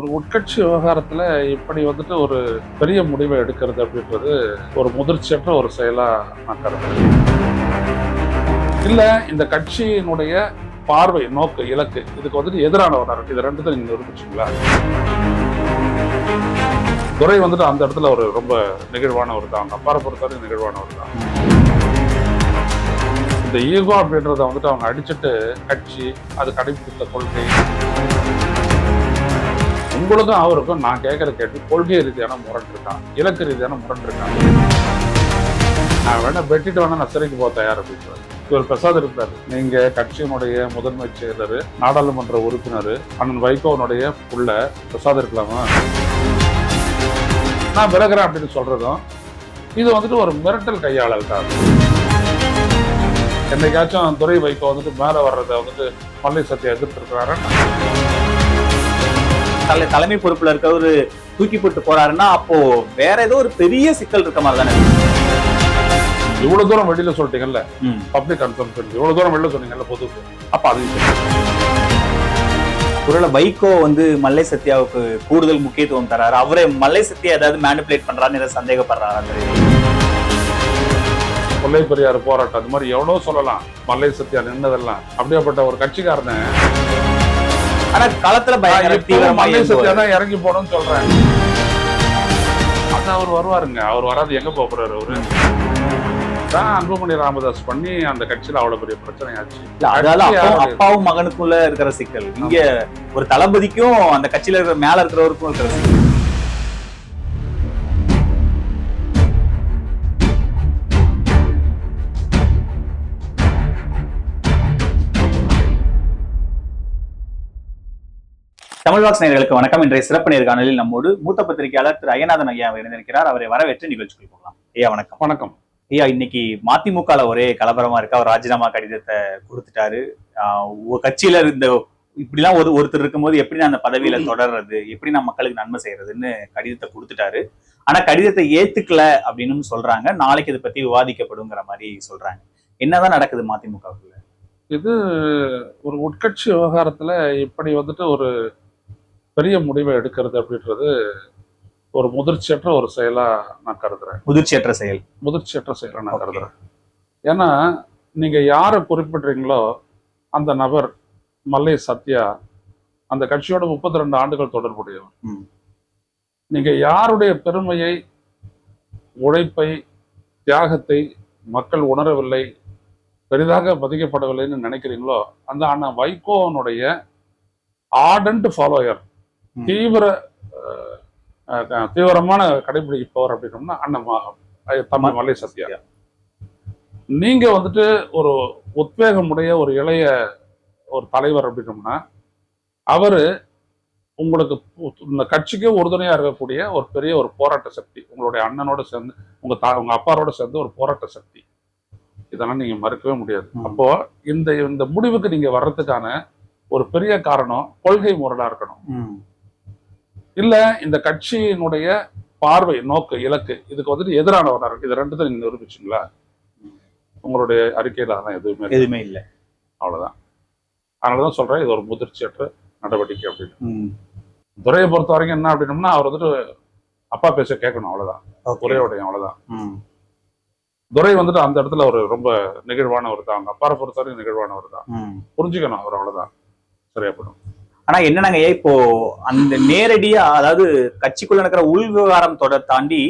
ஒரு உட்கட்சி விவகாரத்தில் இப்படி வந்துட்டு ஒரு பெரிய முடிவை எடுக்கிறது அப்படின்றது ஒரு முதிர்ச்சியற்ற ஒரு செயலாக நான் கருதுறேன். இல்லை இந்த கட்சியினுடைய பார்வை நோக்கு இலக்கு இதுக்கு வந்துட்டு எதிரானவனா இருக்கு. இது ரெண்டு தான் நீங்கள் நிரூபிச்சிங்களா? துறை வந்துட்டு அந்த இடத்துல ஒரு ரொம்ப நெகிழ்வானவர் தான் அவங்க அப்பாரை பொறுத்தவரை நெகிழ்வானவர் தான் இந்த ஈகோ அப்படின்றத வந்துட்டு அவங்க அடிச்சுட்டு கட்சி அது கடைபிடித்த கொள்கை உங்களுக்கும் அவருக்கும் நான் கேட்குற கேட்டு கொள்கை ரீதியான முரண் இருக்கான் இலக்கு ரீதியான முரண் இருக்கான் நான் வேணா வெட்டிட்டு வேணா நான் சிறைக்கு போக தயார் அப்படின்றாரு இவர் பிரசாத் இருப்பார். நீங்க கட்சியினுடைய முதன்மை செயலர் நாடாளுமன்ற உறுப்பினர் அண்ணன் வைகோனுடைய புள்ள பிரசாத் இருக்கலாமா? நான் விலகிறேன் அப்படின்னு சொல்றதும் இது வந்துட்டு ஒரு மிரட்டல் கையாளல் தான் என்னைக்காச்சும் துறை வைகோ வந்துட்டு மேலே வர்றதை வந்துட்டு மல்லை சத்தியா எதிர்த்திருக்கிறாரு? தலை தலைமை பொறுப்புல இருக்கவரு தூக்கி போட்டு போறாருன்னா அப்போ வேற ஏதோ ஒரு பெரிய சிக்கல் இருக்க மாதிரி தானே. இவ்வளவு தூரம் வெளியில சொல்லிட்டீங்கல்ல. பப்ளிக் கன்சம்ஷன் இவ்வளவு தூரம் வெளியில சொன்னீங்கல்ல பொதுக்கு அப்ப அது ஒருவேளை வைகோ வந்து மல்லை சத்யாவுக்கு கூடுதல் முக்கியத்துவம் தராரு. அவரே மல்லை சத்யா ஏதாவது மேனிபுலேட் பண்றாருன்னு ஏதாவது சந்தேகப்படுறாரா கொள்ளை பெரியார் போராட்டம் அது மாதிரி எவ்வளவு சொல்லலாம். மல்லை சத்யா நின்னதெல்லாம். அப்படியாப்பட்ட ஒரு கட்சிக்காரனை ஆனா களத்துல பயங்கர இறங்கி போகணும்னு சொல்றேன். அது அவர் வருவாருங்க. அவர் வராது எங்க போறாரு அவரு? தான் அன்புமணி ராமதாஸ் பண்ணி அந்த கட்சியில அவ்வளவு பெரிய பிரச்சனை ஆச்சு அதாவது? அப்பாவும் மகனுக்குள்ள இருக்கிற சிக்கல். இங்க ஒரு தளபதிக்கும் அந்த கட்சியில இருக்கிற மேல இருக்கிறவருக்கும் இருக்கிற சிக்கல். தமிழ் வாக்ஸ் நேயர்களுக்கு வணக்கம். இன்றைய சிறப்பு நேர்காணலில் நம்மோடு மூத்த பத்திரிகையாளர் திரு அய்யநாதன் ஐயா அவர் இணைந்திருக்கிறார். அவரை வரவேற்று நிகழ்ச்சிக்குள் போகலாம். ஐயா வணக்கம். வணக்கம். ஐயா இன்னைக்கு மதிமுகல ஒரே கலவரமா இருக்கு. அவர் ராஜினாமா கடிதத்தை கொடுத்துட்டாரு. கட்சியில இருந்த இப்படிலாம் ஒரு ஒருத்தர் இருக்கும்போது எப்படி நான் அந்த பதவியில தொடர்றது? எப்படி நான் மக்களுக்கு நன்மை செய்யறதுன்னு கடிதத்தை கொடுத்துட்டாரு. ஆனா கடிதத்தை ஏத்துக்கல அப்படின்னு சொல்றாங்க. நாளைக்கு இதை பத்தி விவாதிக்கப்படுங்கிற மாதிரி சொல்றாங்க. என்னதான் நடக்குது மதிமுகவுக்குள்ள? இது ஒரு உட்கட்சி விவகாரத்துல இப்படி வந்துட்டு ஒரு பெரிய முடிவை எடுக்கிறது அப்படின்றது ஒரு முதிர்ச்சியற்ற ஒரு செயலா நான் கருதுறேன் முதிர்ச்சியற்ற செயல் முதிர்ச்சியற்ற செயலா நான். கருதுறேன் ஏன்னா நீங்க யாரை குறிப்பிடுறீங்களோ அந்த நபர் மல்லை சத்யா அந்த கட்சியோட முப்பத்தி ரெண்டு ஆண்டுகள் தொடர்புடையவர் ம். நீங்க யாருடைய பெருமையை உழைப்பை தியாகத்தை மக்கள் உணரவில்லை பெரிதாக மதிக்கப்படவில்லைன்னு நினைக்கிறீங்களோ அந்த அண்ணன் வைகோவனுடைய ஆர்டன்ட் ஃபாலோயர். தீவிர தீவிரமான கடைபிடிப்பவர் அப்படின்னோம்னா அண்ணன் ம- அஹ், தம்பி மல்லை சத்யா. நீங்க வந்துட்டு ஒரு உத்வேகமுடைய ஒரு இளைய ஒரு தலைவர் அப்படின்னோம்னா அவரு உங்களுக்கு இந்த கட்சிக்கே உறுதுணையா இருக்கக்கூடிய ஒரு பெரிய ஒரு போராட்ட சக்தி உங்களுடைய அண்ணனோட சேர்ந்து உங்க தா உங்க அப்பாரோட சேர்ந்து ஒரு போராட்ட சக்தி. இதெல்லாம் நீங்க மறுக்கவே முடியாது. அப்போ இந்த இந்த முடிவுக்கு நீங்க வர்றதுக்கான ஒரு பெரிய காரணம் கொள்கை முரடா இருக்கணும். இல்ல இந்த கட்சியினுடைய பார்வை நோக்கு இலக்கு இதுக்கு வந்துட்டு எதிரானவனா இருக்கு இது ரெண்டு நீங்க நிரூபிச்சுங்களா? உங்களுடைய அறிக்கையில அதெல்லாம் எதுவுமே. எதுவுமே இல்ல. அவ்வளவுதான். அதனாலதான் சொல்றேன் இது ஒரு முதிர்ச்சியற்ற நடவடிக்கை அப்படின்னு. துறையை பொறுத்த வரைக்கும் என்ன அப்படின்னம்னா அவர் வந்துட்டு அப்பா பேச கேட்கணும் அவ்வளவுதான். துறையோடைய அவ்வளவுதான். ம். துரை வந்துட்டு அந்த இடத்துல ஒரு ரொம்ப நெகிழ்வானவர் தான். அவங்க அப்பாரை பொறுத்த வரைக்கும் நெகிழ்வானவர் தான். புரிஞ்சுக்கணும் அவர் அவ்வளவுதான். சரியா போடும் ஆனா என்னன்னாங்க இப்போ அந்த நேரடியா அதாவது கட்சிக்குள்ள நடக்கிற உள் விவகாரம் தொடர் தாண்டி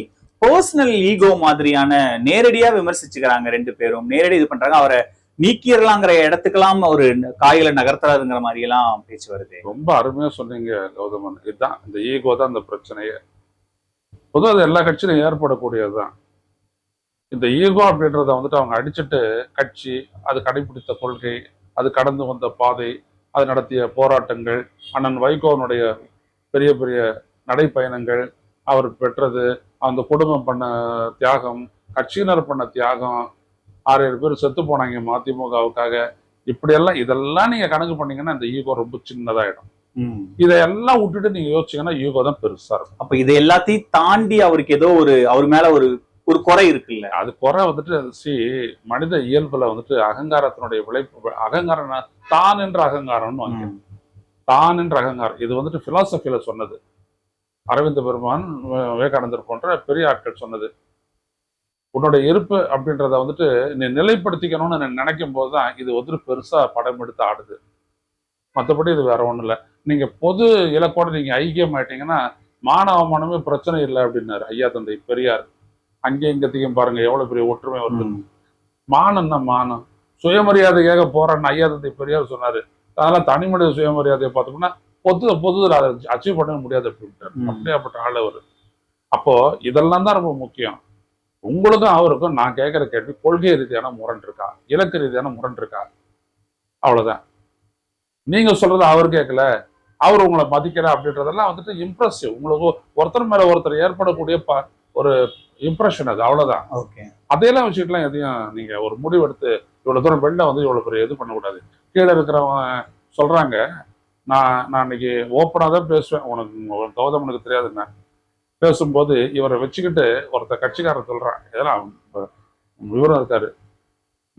பர்சனல் ஈகோ மாதிரியான நேரடியா விமர்சிச்சுக்கிறாங்க ரெண்டு பேரும். நேரடி இது பண்றாங்க. அவரை நீக்கிடலாங்கிற இடத்துக்கெல்லாம் ஒரு காய்களை நகர்த்துறாருங்கிற மாதிரி எல்லாம் பேச்சு வருது. ரொம்ப அருமையா சொன்னீங்க கௌதமன். இதுதான் இந்த ஈகோ தான் இந்த பிரச்சனையே பொதுவாக அது எல்லா கட்சியிலும் ஏற்படக்கூடியதுதான். இந்த ஈகோ அப்படின்றத வந்துட்டு அவங்க அடிச்சுட்டு கட்சி அது கடைபிடித்த கொள்கை அது கடந்து வந்த பாதை அது நடத்திய போராட்டங்கள் அண்ணன் வைகோவனுடைய பெரிய பெரிய நடைப்பயணங்கள் அவர் பெற்றது அந்த குடும்பம் பண்ண தியாகம் கட்சியினர் பண்ண தியாகம் ஆறு ஏழு பேர் செத்து போனாங்க மதிமுகவுக்காக. இப்படியெல்லாம் இதெல்லாம் நீங்க கணக்கு பண்ணீங்கன்னா இந்த ஈகோ ரொம்ப சின்னதாயிடும். இதையெல்லாம் விட்டுட்டு நீங்க யோசிச்சீங்கன்னா ஈகோ தான் பெருசா இருக்கும். அப்ப இது எல்லாத்தையும் தாண்டி அவருக்கு ஏதோ ஒரு அவர் மேல ஒரு ஒரு குறை இருக்குல்ல? அது குறை வந்துட்டு சி மனித இயல்புல வந்துட்டு அகங்காரத்தினுடைய விளைப்பு அகங்காரம் தான் என்ற அகங்காரம்னு வாங்க. தான் என்ற அகங்காரம். இது வந்துட்டு பிலாசபியில சொன்னது. அரவிந்த பெருமான் விவேகானந்தர் போன்ற பெரிய ஆட்கள் சொன்னது. உன்னோட இருப்பு அப்படின்றத வந்துட்டு நீ நிலைப்படுத்திக்கணும்னு நினைக்கும் போது தான் இது வந்துட்டு பெருசா படம் எடுத்து ஆடுது. மற்றபடி இது வேற ஒண்ணும் இல்லை நீங்க பொது இலக்கோட நீங்க ஐக்கியம் ஆயிட்டீங்கன்னா மானவ மனமே பிரச்சனை இல்லை அப்படின்னாரு ஐயா தந்தை பெரியார். அங்கேயும் இங்கத்தையும் பாருங்க எவ்வளவு பெரிய ஒற்றுமை வருது. மானம்னா மானம் சுயமரியாதைக்காக போறேன்னு ஐயா தந்தை பெரியார் சொன்னாரு. அதெல்லாம் தனி மனித சுயமரியாதையை பார்த்தோம்னா பொது பொதுல அதை அச்சீவ் பண்ண முடியாது அப்படின்ட்டார். அப்படியாப்பட்ட ஆள் அவர். அப்போ இதெல்லாம் தான் ரொம்ப முக்கியம். உங்களுக்கும் அவருக்கும் நான் கேட்கிற கேள்வி கொள்கை ரீதியான முரண் இருக்கா? இலக்கு ரீதியான முரண் இருக்கா? அவ்வளவுதான். நீங்க சொல்றது அவர் கேட்கல அவர் உங்களை மதிக்கல அப்படின்றதெல்லாம் வந்துட்டு இம்ப்ரெசிவ் உங்களுக்கு ஒருத்தர் மேல ஒருத்தர் ஏற்படக்கூடிய ப- ஒரு இம்ப்ரெஷன் அது அவ்வளவுதான். ஓகே அதையெல்லாம் வச்சுக்கலாம் எதையும் நீங்க ஒரு முடிவெடுத்து இவ்வளவு தூரம் வெளில வந்து இவ்வளவு பெரிய இது பண்ணக்கூடாது. கீழே இருக்கிறவங்க சொல்றாங்க நான் நான் இன்னைக்கு ஓப்பனா தான் பேசுவேன். உனக்கு உன் கௌதமனுக்கு தெரியாதுங்க பேசும்போது இவரை வச்சுக்கிட்டு ஒருத்தர் கட்சிக்காரர் சொல்றான். இதெல்லாம் விவரம் இருக்காரு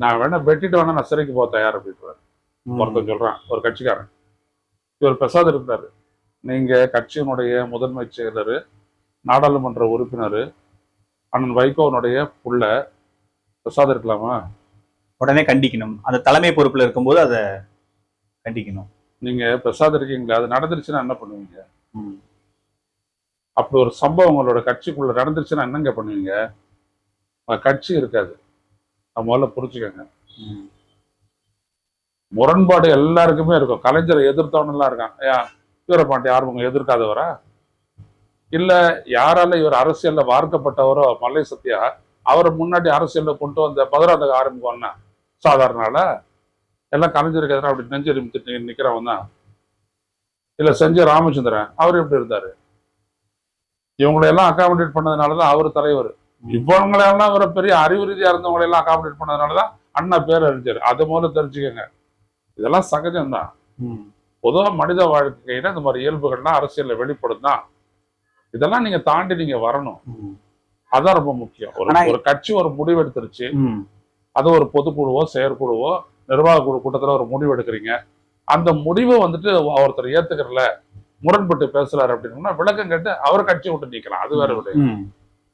நான் வேணா வெட்டிட்டு வேணா நான் சிறைக்கு போக தயார் அப்படின்றாரு. ஒருத்தன் சொல்றான் ஒரு கட்சிக்காரன். இவர் பிரசாத் இருக்கிறாரு நீங்க கட்சியினுடைய முதன்மை செயலர். நாடாளுமன்ற உறுப்பினர் அண்ணன் வைகோவனுடைய புள்ள பிரசாத் இருக்கலாமா? உடனே கண்டிக்கணும். அந்த தலைமை பொறுப்புல இருக்கும்போது அதை கண்டிக்கணும். நீங்க பிரசாத் இருக்கீங்களா? அது நடந்துருச்சுன்னா என்ன பண்ணுவீங்க. அப்படி ஒரு சம்பவம் உங்களோட கட்சிக்குள்ள நடந்துருச்சுன்னா என்னங்க பண்ணுவீங்க? கட்சி இருக்காது. அது முதல்ல புரிச்சுக்கோங்க. முரண்பாடு எல்லாருக்குமே இருக்கும். கலைஞரை எதிர்த்தவனெல்லாம் இருக்கான். ஏன்? வீரபாண்டி ஆர்வங்க எதிர்க்காதவரா? இல்ல யாரால இவர் அரசியல்ல வார்க்கப்பட்டவரோ மல்லை சத்யா அவரை முன்னாடி அரசியல்ல கொண்டு வந்த பதினாறு ஆரம்பிக்கோன்னா சாதாரண ஆளா? எல்லாம் கலைஞருக்கு எதிராக அப்படி நெஞ்செறிமிட்டு நிக்கிறவன் தான். இல்ல செஞ்ச ராமச்சந்திரன் அவர் எப்படி இருந்தாரு? இவங்களை எல்லாம் அகாமடேட் பண்ணதுனாலதான் அவர் தலைவர். இவங்களெல்லாம் அவரை பெரிய அறிவு ரீதியா இருந்தவங்களை எல்லாம் அகாமடேட் பண்ணதுனாலதான் அண்ணா பேர் அறிஞர். அது முதல்ல தெரிஞ்சுக்கங்க. இதெல்லாம் சகஜம்தான். ம். பொதுவா மனித வாழ்க்கையில இந்த மாதிரி இயல்புகள்லாம் அரசியல்ல வெளிப்படும் தான் இதெல்லாம் நீங்க தாண்டி நீங்க வரணும். அதான் ரொம்ப முக்கியம். ஒரு கட்சி ஒரு முடிவு எடுத்துருச்சு. அது ஒரு பொதுக்குழுவோ செயற்குழுவோ நிர்வாக குழு கூட்டத்துல ஒரு முடிவு எடுக்கிறீங்க. அந்த முடிவை வந்துட்டு ஒருத்தர் ஏத்துக்கிறல முரண்பட்டு பேசுறாரு அப்படின்னா விளக்கம் கேட்டு அவர் கட்சியை விட்டு நீக்கலாம். அது வேற விட.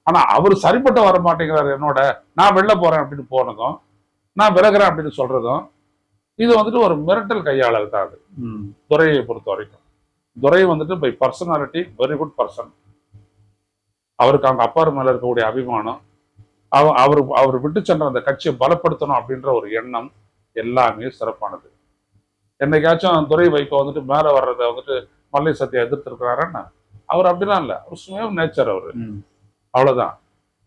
ஆனா அவர் சரிப்பட்டு வர மாட்டேங்கிறாரு என்னோட. நான் வெளில போறேன் அப்படின்னு போனதும் நான் விலகுறேன் அப்படின்னு சொல்றதும் இது வந்துட்டு ஒரு மிரட்டல் கையாளல் தான் அது. ம். துரையை பொறுத்த வரைக்கும். துரை வந்துட்டு by personality very good person அவருக்கு அவங்க அப்பா மேல இருக்கக்கூடிய அபிமானம் அவ அவர் அவர் விட்டு சென்ற அந்த கட்சியை பலப்படுத்தணும் அப்படின்ற ஒரு எண்ணம் எல்லாமே சிறப்பானது. என்னைக்காச்சும் துரை வைகோ வந்துட்டு மேல வர்றதை வந்துட்டு மல்லை சத்யா எதிர்த்து இருக்கிறாருன்னா அவர் அப்படிலாம் இல்லை. அவர் சுயம் நேச்சர் அவர். ம். அவ்வளவுதான்.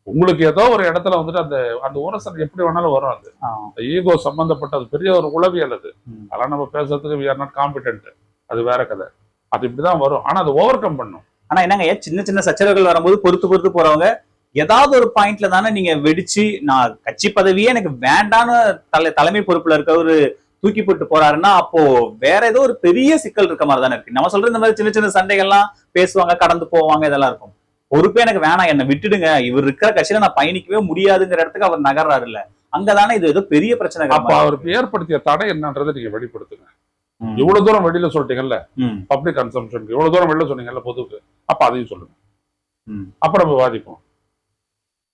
உங்களுக்கு ஏதோ ஒரு இடத்துல வந்துட்டு அந்த அந்த உரசல் எப்படி வேணாலும் வரும் அது. ஈகோ சம்பந்தப்பட்ட அது பெரிய ஒரு உளவியல் அது. அதெல்லாம் நம்ம பேசுறதுக்கு we are not competent. அது வேற கதை. அது இப்படிதான் வரும். ஆனா அது ஓவர் கம் பண்ணும். ஆனா என்னங்க சின்ன சின்ன சச்சரவுகள் வரும்போது பொறுத்து பொறுத்து போறவங்க ஏதாவது ஒரு பாயிண்ட்ல தானே நீங்க வெடிச்சு நான் கட்சி பதவியே எனக்கு வேண்டான்னு தலை தலைமை பொறுப்புல இருக்கவரு தூக்கி போட்டு போறாருன்னா அப்போ வேற ஏதோ ஒரு பெரிய சிக்கல் இருக்க மாதிரி தானே இருக்கு. நம்ம சொல்ற இந்த மாதிரி சின்ன சின்ன சண்டைகள்லாம் பேசுவாங்க கடந்து போவாங்க இதெல்லாம் இருக்கும். பொறுப்பே எனக்கு வேணாம் என்ன விட்டுடுங்க. இவர் இருக்கிற கட்சியில நான் பயணிக்கவே முடியாதுங்கிற இடத்துக்கு அவர் நகர்றாரு இல்ல அங்கதானே இது ஏதோ பெரிய பிரச்சனை அப்ப அவருக்கு ஏற்படுத்திய தடை என்னன்றதை நீங்க வெளிப்படுத்துங்க. இவ்வளவு தூரம் வெளியில சொல்லிட்டீங்கல்ல? பப்ளிக் கன்சம்ஷனுக்கு இவ்வளவு தூரம் வெளியில சொன்னீங்கல்ல பொதுவுக்கு? அப்ப அதையும் சொல்லுங்க. அப்ப நம்ம வாதிப்போம்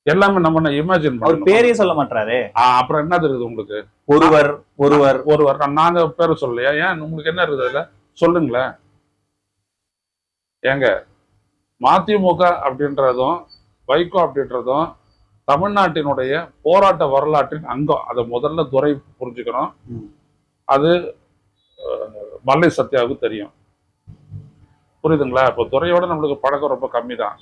எல்லாமே நம்ம இமேஜின் அவர் பேரையே சொல்ல மாட்டாரு அப்புறம் என்ன தெரியுது உங்களுக்கு? ஒருவர் ஒருவர். ஒரு வாரம் நாங்க பேரை சொல்லலையா? ஏன்? உங்களுக்கு என்ன இருக்குது அதுல? சொல்லுங்களேன். ஏங்க மதிமுக அப்படின்றதும் வைகோ அப்படின்றதும் தமிழ்நாட்டினுடைய போராட்ட வரலாற்றின் அங்கம். அதை முதல்ல துறை புரிஞ்சுக்கணும். அது மல்லை சத்யாவுக்கு தெரியும். புரியுதுங்களா? இப்போ துறையோட நம்மளுக்கு பழக்கம் ரொம்ப கம்மி தான்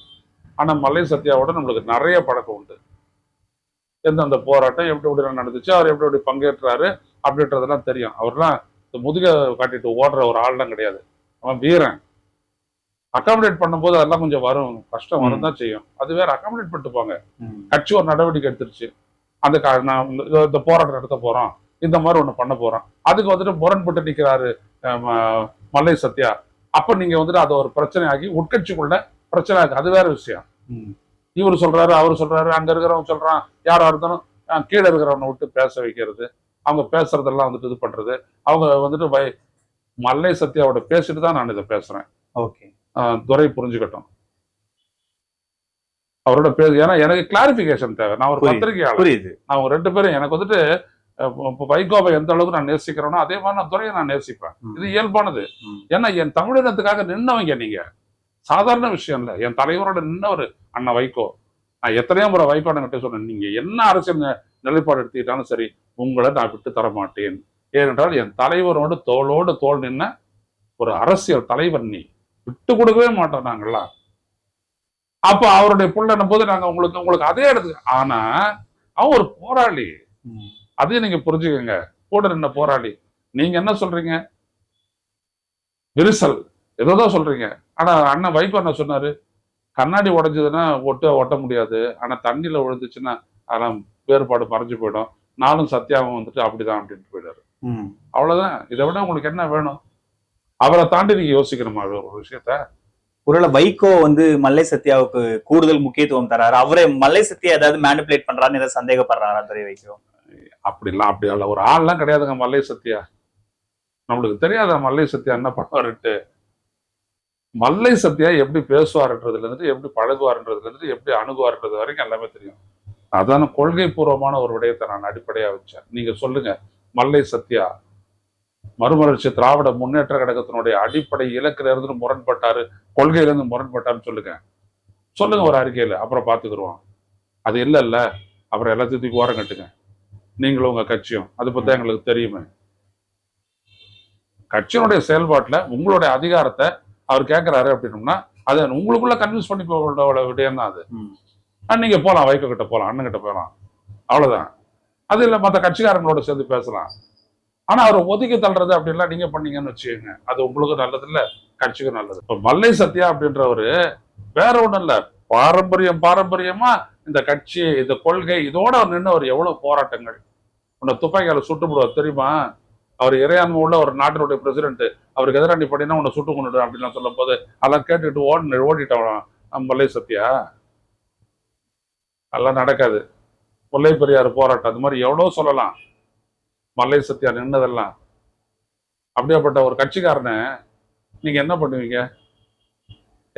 ஆனா மல்லை சத்யாவோட நம்மளுக்கு நிறைய பழக்கம் உண்டு. எந்தெந்த போராட்டம் எப்படி எப்படி நடந்துச்சு அவர் எப்படி எப்படி பங்கேற்றாரு அப்படின்றதெல்லாம் தெரியும். அவர்லாம் இந்த முதுக காட்டிட்டு ஓடுற ஒரு ஆள்லாம் கிடையாது. அவன் வீரன். அகாமடேட் பண்ணும்போது அதெல்லாம் கொஞ்சம் வரும். கஷ்டம் வரும் தான் செய்யும். அது வேற அகாமடேட் பண்ணிட்டு போங்க. கட்சி ஒரு நடவடிக்கை எடுத்துருச்சு. அந்த நான் இந்த போராட்டம் நடத்த போறோம். இந்த மாதிரி ஒண்ணு பண்ண போறோம் அதுக்கு வந்துட்டு முரண்பட்டு ம- மல்லை சத்யா. அப்ப நீங்க வந்துட்டு அதை ஒரு பிரச்சனை ஆகி உட்கட்சிக்குள்ள பிரச்சனை ஆகுது. அது வேற விஷயம். இவர் சொல்றாரு அவர் சொல்றாரு அங்க இருக்கிறவன் சொல்றான் யாரா இருந்தாலும் கீழே இருக்கிறவனை விட்டு பேச வைக்கிறது அவங்க பேசுறதெல்லாம் வந்துட்டு இது பண்றது. அவங்க வந்துட்டு வை மல்லை சத்யாவோட பேசிட்டு தான் நான் இதை பேசுறேன். ஓகே. துரை புரிஞ்சுக்கட்டும். அவரோட பேர் ஏன்னா எனக்கு கிளாரிபிகேஷன் தேவை. நான் ஒரு. பத்திரிகையாளர். புரியுது. அவங்க ரெண்டு பேரும் எனக்கு வந்துட்டு வைகோவை எந்த அளவுக்கு நான் நேசிக்கிறேனோ அதே மாதிரி நான் துறையை நான் நேசிப்பேன். இது இயல்பானது. ஏன்னா என் தமிழினத்துக்காக நின்னவங்க நீங்க. சாதாரண விஷயம் இல்ல. என் தலைவரோட நின்னவர் அண்ணன் வைகோ. நான் எத்தனையோ முறை வைகோ கிட்ட சொன்னேன் நீங்க என்ன அரசியல் நிலைப்பாடு எடுத்துக்கிட்டாலும் சரி உங்களை நான் விட்டு தர மாட்டேன் ஏனென்றால் என் தலைவரோடு தோளோடு தோள் நின்ன ஒரு அரசியல் தலைவர் நீ. விட்டு கொடுக்கவே மாட்டோம் நாங்கெல்லாம் அப்ப அவருடைய புள்ளனும் போது நாங்க உங்களுக்கு உங்களுக்கு அதே இடத்துக்கு ஆனா அவன் ஒரு போராளி. அதையும் நீங்க புரிஞ்சுக்கங்க. கூட நின்ன போராளி நீங்க என்ன சொல்றீங்க? விரிசல். ஏதோதான் சொல்றீங்க. ஆனா அண்ணன் வைகோ என்ன சொன்னாரு? கண்ணாடி உடைஞ்சதுன்னா ஒட்ட ஒட்ட முடியாது. ஆனா தண்ணியில விழுந்துச்சுன்னா அதெல்லாம் வேறுபாடு மறைஞ்சு போயிடும். நானும் சத்யாவும் வந்துட்டு அப்படிதான் அப்படின்ட்டு போயிடாரு. அவ்வளவுதான். இதை விட உங்களுக்கு என்ன வேணும்? அவரை தாண்டி நீங்க யோசிக்கணுமா? ஒரு விஷயத்த? ஒருவேளை வைகோ வந்து மல்லை சத்யாவுக்கு கூடுதல் முக்கியத்துவம் தராரு. அவரே மல்லை சத்யா ஏதாவது மேனிபுலேட் பண்றாருன்னு ஏதாவது சந்தேகப்படுறாரா துரை வைகோ? அப்படிலாம் அப்படி இல்லை ஒரு ஆள்லாம் கிடையாதுங்க மல்லை சத்யா. நம்மளுக்கு தெரியாத மல்லை சத்யா என்ன பண்ணுவாருட்டு மல்லை சத்யா எப்படி பேசுவாருன்றதுல இருந்துட்டு எப்படி பழகுவார்ன்றதுலேருந்து எப்படி அணுகுவார்ன்றது வரைக்கும் எல்லாமே தெரியும். அதான கொள்கை பூர்வமான ஒரு விடயத்தை நான் அடிப்படையா வச்சேன். நீங்க சொல்லுங்க மல்லை சத்யா மறுமலர்ச்சி திராவிட முன்னேற்ற கழகத்தினுடைய அடிப்படை இலக்கில இருந்து முரண்பட்டாரு கொள்கையில இருந்து முரண்பட்டாருன்னு சொல்லுங்க. சொல்லுங்க ஒரு அறிக்கையில அப்புறம் பார்த்துக்குருவோம். அது இல்ல இல்ல அப்புறம் எல்லாத்தையும் தூக்கி ஓரம் கட்டுங்க. நீங்களும் உங்க கட்சியும். அதை பத்தி எங்களுக்கு தெரியுமே. கட்சியினுடைய செயல்பாட்டுல உங்களுடைய அதிகாரத்தை அவர் கேட்கிறாரு அப்படின்னோம்னா அதை உங்களுக்குள்ள கன்வின்ஸ் பண்ணி போக விடயம் தான் அது நீங்க போலாம் வைகோ கிட்ட போலாம் அண்ணன் கிட்ட போகலாம் அவ்வளவுதான். அது இல்ல மத்த கட்சிக்காரங்களோட சேர்ந்து பேசலாம். ஆனா அவரை ஒதுக்கி தள்ளுறது அப்படின்லாம் நீங்க பண்ணீங்கன்னு வச்சுக்கோங்க. அது உங்களுக்கு நல்லது இல்ல கட்சிக்கும் நல்லது. இப்ப மல்லை சத்யா அப்படின்றவரு வேற ஒண்ணும் இல்ல. பாரம்பரியம் பாரம்பரியமா இந்த கட்சி இந்த கொள்கை இதோட அவர் நின்று அவர் எவ்வளவு போராட்டங்கள். உன்னை துப்பாக்கியால சுட்டு போடுவார் தெரியுமா? அவர் இறையாண்மை உள்ள ஒரு நாட்டினுடைய பிரசிடென்ட் அவருக்கு எதிராக நீ பண்ணினா உன்னை சுட்டு கொண்டு அப்படின்னு சொல்லும் போது அதெல்லாம் கேட்டுக்கிட்டு ஓடி ஓடிட்டான் மல்லை சத்யா. அதெல்லாம் நடக்காது. முல்லை பெரியார் போராட்டம் அது மாதிரி எவ்வளவு சொல்லலாம். மல்லை சத்யா நின்னதெல்லாம். அப்படியாப்பட்ட ஒரு கட்சிக்காரனை நீங்க என்ன பண்ணுவீங்க?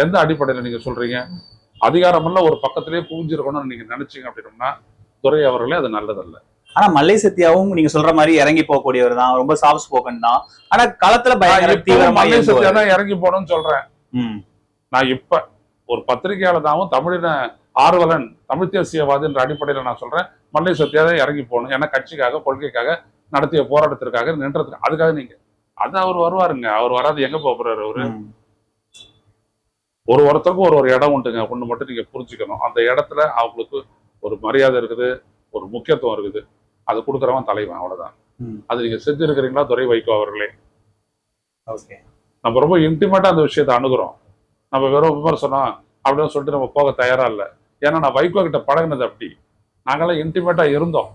எந்த அடிப்படையில நீங்க சொல்றீங்க? அதிகாரமெல்லாம் ஒரு பக்கத்திலேயே குவிஞ்சிருக்கணும்னு நீங்க நினைச்சீங்க அப்படின்னோம்னா துரை அவர்களே அது நல்லதல்ல. ஆனா மல்லை சத்யாவும் நீங்க சொல்ற மாதிரி இறங்கி போகக்கூடியவர் தான். ரொம்ப சாஃப்ட் ஸ்போக்கன் தான். ஆனா களத்துல மல்லை சத்யா. தான் இறங்கி போகணும்னு சொல்றேன். நான் இப்ப ஒரு பத்திரிகையாளதாகவும் தமிழின ஆர்வலன் தமிழ் தேசியவாதி என்ற அடிப்படையில நான் சொல்றேன். மல்லை சத்யா தான் இறங்கி போகணும். ஏன்னா கட்சிக்காக கொள்கைக்காக நடத்திய போராட்டத்திற்காக நின்றதுக்கு அதுக்காக நீங்க அது அவர் வருவாருங்க. அவர் வராது எங்க போறாரு அவரு. ஒரு ஒருத்தருக்கும் ஒரு ஒரு இடம் உண்டுங்க. ஒண்ணு மட்டும் நீங்க புரிஞ்சுக்கணும். அந்த இடத்துல அவங்களுக்கு ஒரு மரியாதை இருக்குது ஒரு முக்கியத்துவம் இருக்குது. அது கொடுக்குறவன் தலைவன் அவ்வளவுதான். ம். அது நீங்க செஞ்சிருக்கிறீங்களா துரை வைகோ அவர்களே? ஓகே. நம்ம ரொம்ப இன்டிமேட்டா அந்த விஷயத்தை அணுகுறோம். நம்ம வெறும் விமர்சனம் அப்படின்னு சொல்லிட்டு நம்ம போக தயாரா இல்லை. ஏன்னா நான் வைகோ கிட்ட பழகுனது அப்படி. நாங்கெல்லாம் இன்டிமேட்டா இருந்தோம்.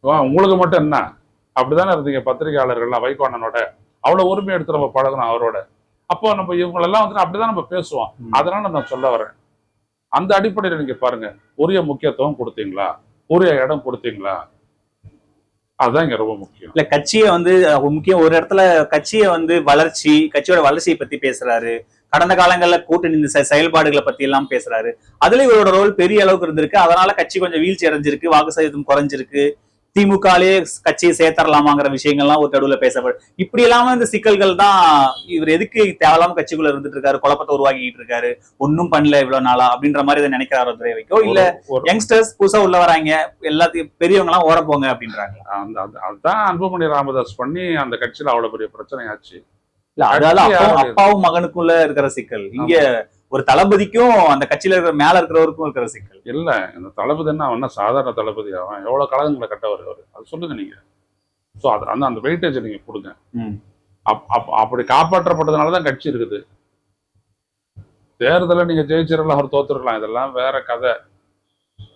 உங்களுக்கு மட்டும் என்ன? அப்படிதானே இருந்தீங்க பத்திரிகையாளர்கள்லாம் வைகோ அண்ணனோட. அவ்வளவு உரிமை எடுத்து நம்ம பழகணும் அவரோட. அப்போ நம்ம இவங்களெல்லாம் வந்து அப்படிதான் நம்ம பேசுவோம். அதனால நான் சொல்ல வரேன். அந்த அடிப்படையில் நீங்க பாருங்க. உரிய முக்கியத்துவம் கொடுத்தீங்களா? உரிய இடம் கொடுத்தீங்களா? அதுதான் இங்க ரொம்ப முக்கியம். இல்ல கட்சியை வந்து முக்கியம் ஒரு இடத்துல கட்சியை வந்து வளர்ச்சி கட்சியோட வளர்ச்சியை பத்தி பேசுறாரு. கடந்த காலங்கள்ல கூட்டணி செயல்பாடுகளை பத்தி எல்லாம் பேசுறாரு. அதுல இவரோட ரோல் பெரிய அளவுக்கு இருந்திருக்கு. அதனால கட்சி கொஞ்சம் வீழ்ச்சி அடைஞ்சிருக்கு வாக்கு சதவீதம் குறைஞ்சிருக்கு. திமுகலே கட்சியை சேர்த்தரலாமாங்கிற விஷயங்கள்லாம் ஒரு நடுவுல பேசப்படும் இப்படி இல்லாம இந்த சிக்கல்கள் தான் இவர் எதுக்கு தேவையில்லாம கட்சிக்குள்ள இருந்துட்டு இருக்காரு குழப்பத்தை உருவாக்கிட்டு இருக்காரு ஒன்னும் பண்ணல இவ்வளவு நாளா அப்படின்ற மாதிரி இதை நினைக்கிறாரோ துரை வைக்கோ இல்ல யங்ஸ்டர்ஸ் புதுசா உள்ள வராங்க எல்லாத்தையும் பெரியவங்க எல்லாம் ஓர போங்க அப்படின்றாங்க. அதுதான் அன்புமணி ராமதாஸ் பண்ணி அந்த கட்சியில அவ்வளவு பெரிய பிரச்சனை ஆச்சு. இல்ல அப்பாவும் மகனுக்குள்ள இருக்கிற சிக்கல். இங்க ஒரு தளபதிக்கும் அந்த கட்சியில இருக்கிற மேல இருக்கிறவருக்கும் இருக்கிற சிக்கல். இல்ல இந்த தளபதி என்ன அவன் சாதாரண தளபதி அவன் எவ்வளவு கழகங்களை கட்டவர் அவர்? அது சொல்லுங்க நீங்க. ஸோ அது அந்த அந்த வெயிட்டேஜ் நீங்க கொடுங்க. அப்படி காப்பாற்றப்பட்டதுனால தான் கட்சி இருக்குது. தேர்தலில் நீங்க ஜெயிச்சிடலாம் அவர் தோத்துருக்கலாம் இதெல்லாம் வேற கதை.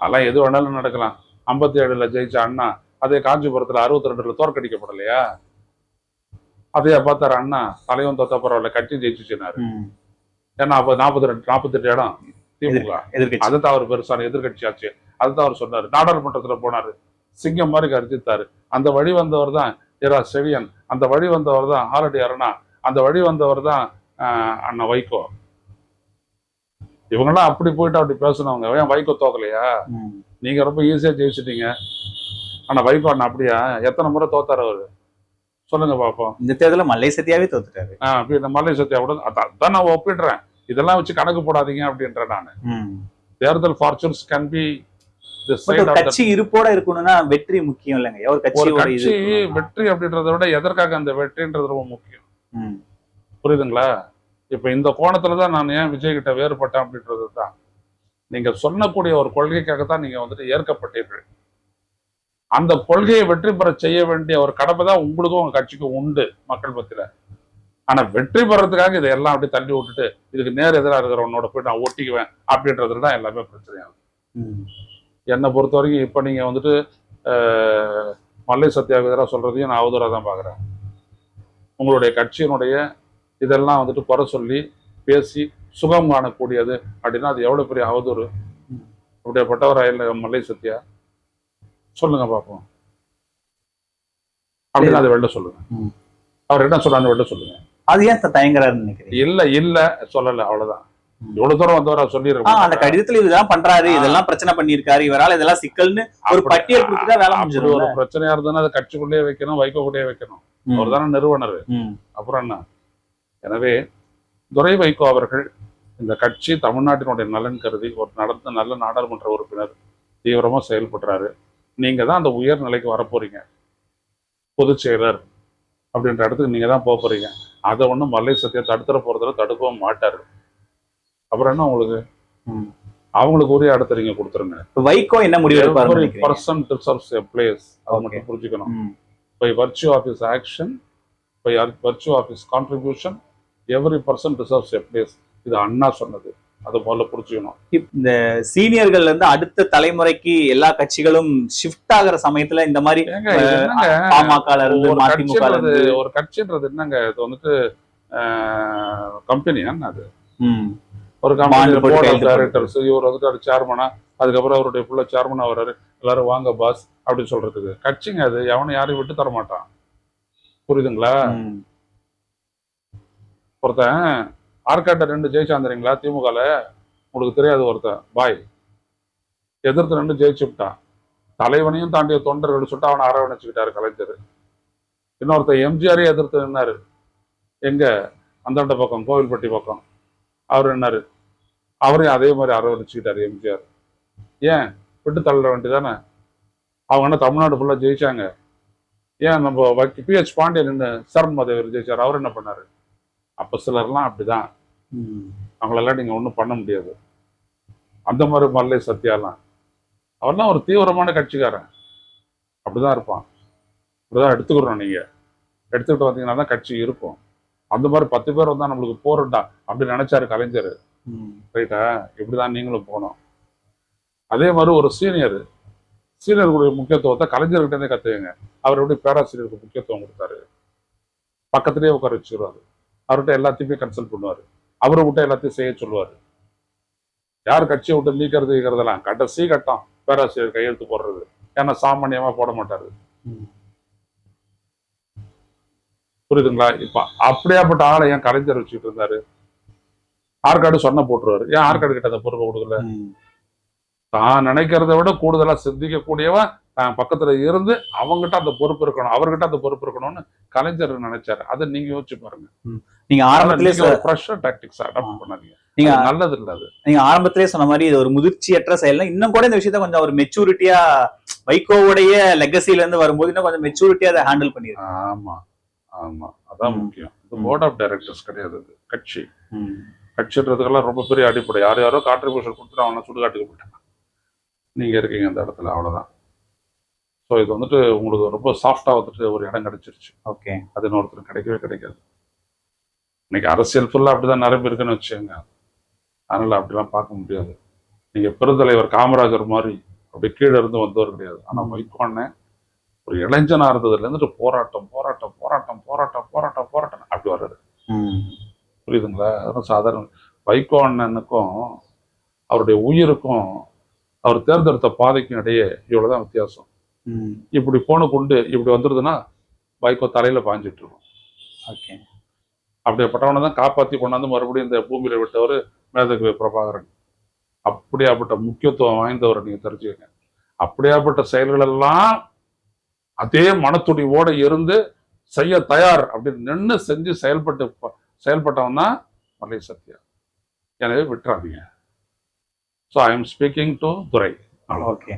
அதெல்லாம் எது வேணாலும் நடக்கலாம். ஐம்பத்தி ஏழுல ஜெயிச்ச அண்ணா அதே காஞ்சிபுரத்துல அறுபத்தி ரெண்டுல தோற்கடிக்கப்படலையா? அதையா பார்த்தாரு அண்ணா தலைவன் தோத்த பரவாயில்ல கட்சி ஜெயிச்சுச்சுனாரு ஏன்னா நாற்பத்தி ரெண்டு நாற்பத்தெட்டு இடம் திமுக. எதிர்கட்சி அதுதான் அவர் பெருசான எதிர்கட்சி ஆச்சு. அதுதான் அவர் சொன்னாரு. நாடாளுமன்றத்துல போனாரு. சிங்கம் மாதிரி கருத்தித்தாரு அந்த வழி வந்தவர் தான் இரா செவியன். அந்த வழி வந்தவர் தான் ஆரடி அருணா. அந்த வழி வந்தவர் தான் ஆஹ், அண்ணன் வைகோ. இவங்கெல்லாம் அப்படி போயிட்டு அப்படி பேசுனவங்க. ஏன் வைகோ தோக்கலையா. நீங்க ரொம்ப ஈஸியா ஜெயிச்சிட்டீங்க. ஆனா வைகோ அண்ணா அப்படியா? எத்தனை முறை தோத்தாரு அவரு? சொல்லுங்க பாப்போம் இந்த தேர்தல மல்லை சத்தியாவே தோத்துட்டாரு. அப்படி இந்த மலை சத்தியா கூட அதான் நான் ஒப்பிடுறேன். இதெல்லாம் வச்சு கணக்கு போடாதீங்க அப்படின்றேன் நான். தேர்தல் ஃபார்ச்சூன்ஸ் கேன் பி கட்சி இருப்போட இருக்கணும்னா வெற்றி முக்கியம் இல்லைங்க. ஒரு கட்சி. வெற்றி அப்படின்றத விட எதற்காக அந்த வெற்றின்றது ரொம்ப முக்கியம். புரியுதுங்களா? இப்ப இந்த கோணத்துல தான் நான் ஏன் விஜய் கிட்ட வேறுபட்டேன் அப்படின்றது தான் நீங்க சொல்லக்கூடிய ஒரு கொள்கைக்காக தான் நீங்க வந்துட்டு ஏற்கப்பட்டீர்கள். அந்த கொள்கையை வெற்றி பெற செய்ய வேண்டிய ஒரு கடமை தான் உங்களுக்கும் உங்க கட்சிக்கும் உண்டு மக்கள் மத்தியில. ஆனா வெற்றி பெறதுக்காக இதையெல்லாம் அப்படியே தள்ளி விட்டுட்டு இதுக்கு நேர் எதிராக இருக்கிறவனோட போய் நான் ஒட்டிக்குவேன் அப்படின்றதுல தான் எல்லாமே பிரச்சனையாகும் ம். என்னை பொறுத்த வரைக்கும் இப்போ நீங்கள் வந்துட்டு மல்லை எதிராக சொல்கிறதையும் நான் அவதூறாக தான் பார்க்குறேன் உங்களுடைய கட்சியினுடைய இதெல்லாம் வந்துட்டு குறை சொல்லி பேசி சுகம் காணக்கூடியது அப்படின்னா அது எவ்வளோ பெரிய அவதூறு. அப்படியேப்பட்டவர் மல்லை சத்யா? சொல்லுங்க பார்ப்போம் அப்படின்னு அதை வெளில சொல்லுங்க. அவர் என்ன சொல்றாரு வெளில சொல்லுங்க. அது ஏன் தயங்குறாருன்னு நினைக்கிறீங்க? இல்ல இல்ல சொல்லல அவ்வளவுதான். இவ்வளவு தூரம் வந்தவரா சொல்லிடுறேன் அந்த கடிதத்துல இதுதான் பண்றாரு. இதெல்லாம் பிரச்சனை பண்ணிருக்காரு இவரால இதெல்லாம் சிக்கல்னு ஒரு பட்டியல் கொடுத்துட்டா வேலை முடிஞ்சிடும் ஒரு பிரச்சனையா இருந்ததுன்னா அதை கட்சிக்குள்ளேயே வைக்கணும் வைக்கோக்குள்ளேயே வைக்கணும். அவர் தானே நிறுவனர். அப்புறம் என்ன? எனவே துரை வைகோ அவர்கள் இந்த கட்சி தமிழ்நாட்டினுடைய நலன் கருதி ஒரு நடந்த நல்ல நாடாளுமன்ற உறுப்பினர் தீவிரமா செயல்படுறாரு. நீங்க தான் அந்த உயர் நிலைக்கு வரப்போறீங்க பொதுச் செயலர் அப்படின்ற இடத்துக்கு நீங்க தான் போக போறீங்க. அதை ஒண்ணும் மல்லை சத்தியம் தடுத்துற போறதுல தடுக்கவும் மாட்டாரு. அப்புறம் என்ன உங்களுக்கு. அவங்களுக்கு உரிய இடத்த நீங்க கொடுத்துருங்க. வைகோ என்ன முடிவு every person deserves a place அதை. மட்டும் புரிஞ்சுக்கணும். his action, by ar- virtue of his contribution, every person deserves a place. இது அண்ணா சொன்னது. அது முதல்ல புரிஞ்சுக்கணும். இந்த சீனியர்கள்ல இருந்து அடுத்த தலைமுறைக்கு எல்லா கட்சிகளும் ஷிஃப்ட் ஆகுற சமயத்துல இந்த மாதிரி பாமகல இருந்து ஒரு மதிமுக ஒரு கட்சின்றது என்னங்க? இது வந்துட்டு கம்பெனி என்ன அது. ஒரு கம்பெனி போர்ட் ஆஃப் டைரக்டர்ஸ் இவர் வந்துட்டு சேர்மனா அதுக்கப்புறம் அவருடைய புள்ள சேர்மனா வர்றாரு எல்லாரும் வாங்க பாஸ் அப்படின்னு சொல்றதுக்கு. கட்சிங்க அது எவனும் யாரையும் விட்டு தர மாட்டான் புரியுதுங்களா? ம். ஒருத்தன் ஆற்காட்டை ரெண்டு ஜெயிச்சாந்துறீங்களா? திமுகல? உங்களுக்கு தெரியாது ஒருத்தன். பாய். எதிர்த்து ரெண்டு ஜெயிச்சு விட்டான். தலைவனையும் தாண்டிய தொண்டர்கள் சொல்லிட்டு அவனை அரவணைச்சுக்கிட்டாரு கலைஞர். இன்னொருத்தன் எம்ஜிஆரே எதிர்த்து நின்னாரு. எங்க? அந்தாண்ட பக்கம் கோவில்பட்டி பக்கம். அவர் நின்னாரு. அவரையும் அதே மாதிரி அரவணைச்சுக்கிட்டாரு எம்ஜிஆர். ஏன்? விட்டு தள்ள வேண்டியதானே அவங்க என்ன தமிழ்நாடு ஃபுல்லாக ஜெயிச்சாங்க? ஏன் நம்ம பிஹெச் பாண்டியன் நின்று சரண் மதேவர் ஜெயிச்சார்? அவர் என்ன பண்ணாரு? அப்ப சிலர்லாம் அப்படிதான். ம். அவங்களெல்லாம் நீங்க ஒன்றும் பண்ண முடியாது. அந்த மாதிரி மல்லை சத்யாலாம். அவர்லாம் ஒரு தீவிரமான கட்சிக்காரன். அப்படிதான் இருப்பான். அப்படிதான் எடுத்துக்கிறோம் நீங்க. எடுத்துக்கிட்டு வந்தீங்கன்னா தான் கட்சி இருக்கும். அந்த மாதிரி பத்து பேர் வந்தா நம்மளுக்கு போறண்டா அப்படி நினைச்சாரு கலைஞர். ம். ரைட்டா? இப்படிதான் நீங்களும் போகணும். அதே மாதிரி ஒரு சீனியர். சீனியர்களுடைய முக்கியத்துவத்தை கலைஞர்கிட்ட கத்துக்குங்க. அவர் எப்படி பேராசிரியருக்கு முக்கியத்துவம் கொடுத்தாரு? பக்கத்துலேயே உட்கார வச்சுருவாரு அவர்கிட்ட எல்லாத்தையுமே கன்சல்ட் பண்ணுவார். அவரை விட்டு எல்லாத்தையும் செய்ய சொல்லுவார். யார் கட்சியை விட்டு நீக்கிறது நீக்கிறதெல்லாம் கடைசி கட்டம். பேராசிரியர் கையெழுத்து போடுறது. ஏன்னா சாமானியமா போட மாட்டாரு. புரியுதுங்களா? இப்ப அப்படியாப்பட்ட ஆளை ஏன் கலைஞர் வச்சுட்டு இருந்தாரு? ஆற்காடு சொன்ன போட்டுருவாரு. ஏன் ஆற்காடு கிட்ட அந்த பொறுப்பை கொடுக்கல. தான் நினைக்கிறத விட கூடுதலா சிந்திக்கக்கூடியவன் தான் பக்கத்துல இருந்து அவங்ககிட்ட அந்த பொறுப்பு இருக்கணும் அவர்கிட்ட அந்த பொறுப்பு இருக்கணும்னு கலைஞர் நினைச்சாரு. அதை நீங்க யோசிச்சு பாருங்க. நீங்க ஆரம்பத்திலே ப்ரெஷர் டாக்டிக்ஸ் அடாப்ட் பண்ணாதீங்க. நீங்க நல்லது இல்ல அது. நீங்க ஆரம்பத்திலே சொன்ன மாதிரி இது ஒரு முதிர்ச்சியற்ற செயல் இன்னும் கூட இந்த விஷயத்த கொஞ்சம் ஒரு மெச்சூரிட்டியா வைகோவுடைய லெகசில இருந்து வரும்போது இன்னும் கொஞ்சம் மெச்சூரிட்டியா அதை ஹேண்டில் பண்ணிருக்கு ஆமா ஆமா. அதான். முக்கியம். இது. போர்ட் ஆஃப் டைரக்டர்ஸ் கிடையாது அது. கட்சி. கட்சின்றதுக்கெல்லாம் ரொம்ப பெரிய அடிப்படை. யார் யாரோ கான்ட்ரிபியூஷன் கொடுத்துட்டு அவனை சுடுகாட்டுக்கு போயிட்டாங்க. நீங்க இருக்கீங்க அந்த இடத்துல அவ்வளவுதான். ஸோ இது வந்துட்டு உங்களுக்கு ரொம்ப சாஃப்டா வந்துட்டு ஒரு இடம் கிடைச்சிருச்சு. ஓகே அது இன்னொருத்தர் கிடைக்கவே கிடைக்காது. இன்னைக்கு அரசியல் ஃபுல்லா அப்படிதான் நிறைய இருக்குன்னு வச்சுக்கோங்க. அதனால அப்படிலாம் பார்க்க முடியாது. நீங்க பெருந்தலைவர் காமராஜர் மாதிரி அப்படி கீழே இருந்து வந்தவர் கிடையாது. ஆனா ம். வைகோண்ணே ஒரு இளைஞனா இருந்ததுல இருந்துட்டு போராட்டம் போராட்டம் போராட்டம் போராட்டம் போராட்டம் போராட்டம் அப்படி வர்றாரு. புரியுதுங்களா? அதெல்லாம் சாதாரண வைகோ அண்ணனுக்கும் அவருடைய உயிருக்கும் அவர் தேர்ந்தெடுத்த பாதைக்கும் இடையே இவ்வளவுதான் வித்தியாசம். இப்படி போன கொண்டு இப்படி வந்துருதுன்னா வைகோ தலையில பாஞ்சிட்டு இருக்கும். ஓகே. அப்படிப்பட்டவனை தான் காப்பாற்றி கொண்டாந்து மறுபடியும் இந்த பூமியில விட்டவர் மேதகவி பிரபாகரன். அப்படியாப்பட்ட முக்கியத்துவம் வாய்ந்தவர் நீங்க தெரிஞ்சுக்கங்க. அப்படியாப்பட்ட செயல்கள் எல்லாம் அதே மனத்துடிவோட இருந்து செய்ய தயார் அப்படின்னு நின்று செஞ்சு செயல்பட்டு செயல்பட்டவன் தான் மலை சத்யா எனவே விட்டுறாதீங்க. So I am speaking to Durai okay